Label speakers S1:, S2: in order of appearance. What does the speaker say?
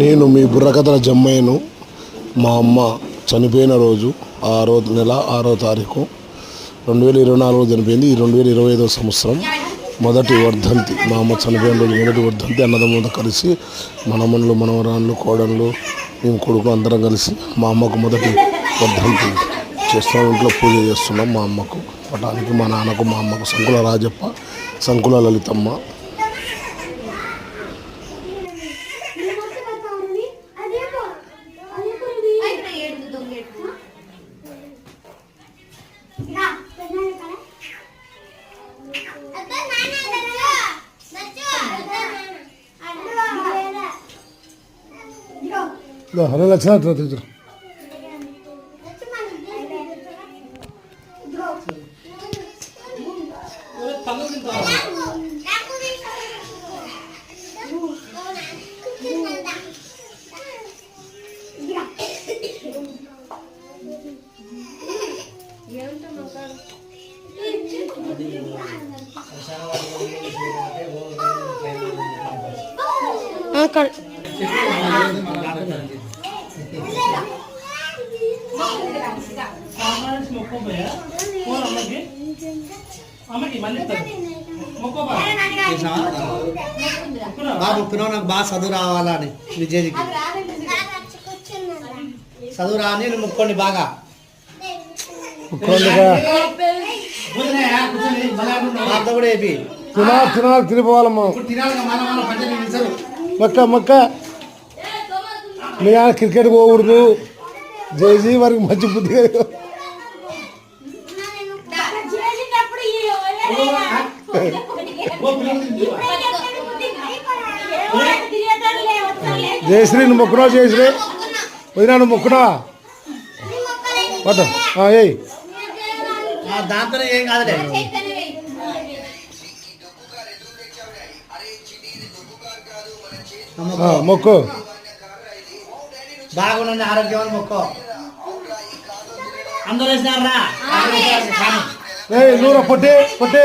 S1: నేను మీ బుర్రకథల జమ్మయ్యను మా అమ్మ చనిపోయిన రోజు ఆరో నెల ఆరో తారీఖు రెండు వేల ఇరవై నాలుగులో చనిపోయింది. ఈ రెండు వేల ఇరవై ఐదో సంవత్సరం మొదటి వర్ధంతి. మా అమ్మ చనిపోయిన రోజు మొదటి వర్ధంతి. అన్నదమ్ములతో కలిసి మనమన్లు మనవరాళ్ళు కోడళ్ళు మేము కొడుకు అందరం కలిసి మా అమ్మకు మొదటి వర్ధంతి. చేస్తున్నాం ఇంట్లో పూజ చేస్తున్నాం మా అమ్మకు. పటానికి మా నాన్నకు మా అమ్మకు సంకుల రాజప్ప సంకుల లలితమ్మ. హలో లక్షణ తెచ్చు
S2: అక్కడ
S3: బాబు పిల్లలు నాకు బాగా చదువు రావాలని విజయ్కి. చదువు రాని ముక్కోండి బాగా. బాబు కూడా ఏపీ.
S1: తినాలి తినాలి తినిపోవాలమ్మా. మక్క మక్క. మీ ఆయన క్రికెట్ పోకూడదు. జైజీ వారికి మంచి బుద్ధి జయశ్రీ నువ్వు మొక్కున్నావు జయశ్రీ? వదినా నువ్వు పట్టు ఏయ్.
S3: దాంతో ఏం కాదులే.
S1: మొక్కు.
S3: బాగుండండి ఆరోగ్యం మొక్కో. అందరూ వేసినారా?
S1: నూర పొట్టి పొట్టి.